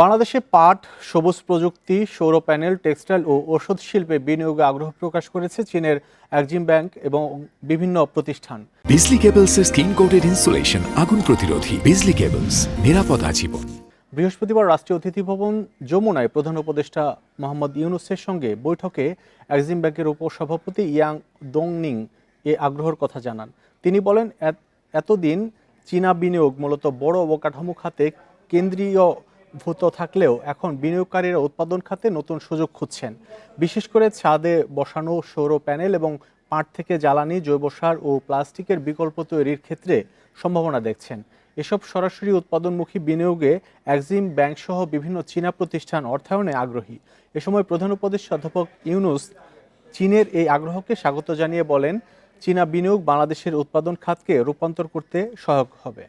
বাংলাদেশে পাট সবুজ প্রযুক্তি সৌর প্যানেল টেক্সটাইল ও ওষুধ শিল্পে বিনিয়োগে আগ্রহ প্রকাশ করেছে চীনের একজিম ব্যাংক এবং বিভিন্ন প্রতিষ্ঠান। বিজলি কেবলসের স্কিন কোটেড ইনসুলেশন আগুন প্রতিরোধী। বিজলি কেবলস নিরাপদ আজীবন। বৃহস্পতিবার রাষ্ট্রীয় অতিথি ভবন যমুনায় প্রধান উপদেষ্টা মোহাম্মদ ইউনুসের সঙ্গে বৈঠকে এক্সিম ব্যাংকের উপসভাপতি ইয়াং দংনিং এ আগ্রহের কথা জানান। তিনি বলেন এতদিন চীনা বিনিয়োগ মূলত বড় অবকাঠামো খাতে কেন্দ্রীয়ভূত থাকলেও এখন বিনিয়োগকারীরা উৎপাদন খাতে নতুন সুযোগ খুঁজছেন। বিশেষ করে ছাদে বসানো সৌর প্যানেল এবং পাট থেকে জ্বালানি, জৈব সার ও প্লাস্টিকের বিকল্প তৈরির ক্ষেত্রে সম্ভাবনা দেখছেন। এসব সরাসরি উৎপাদনমুখী বিনিয়োগে এক্সিম ব্যাংক সহ বিভিন্ন চীনা প্রতিষ্ঠান অর্থায়নে আগ্রহী। এ সময় প্রধান উপদেষ্টা অধ্যাপক ইউনুস চীনের এই আগ্রহকে স্বাগত জানিয়ে বলেন, চীনা বিনিয়োগ বাংলাদেশের উৎপাদন খাতকে রূপান্তর করতে সহায়ক হবে।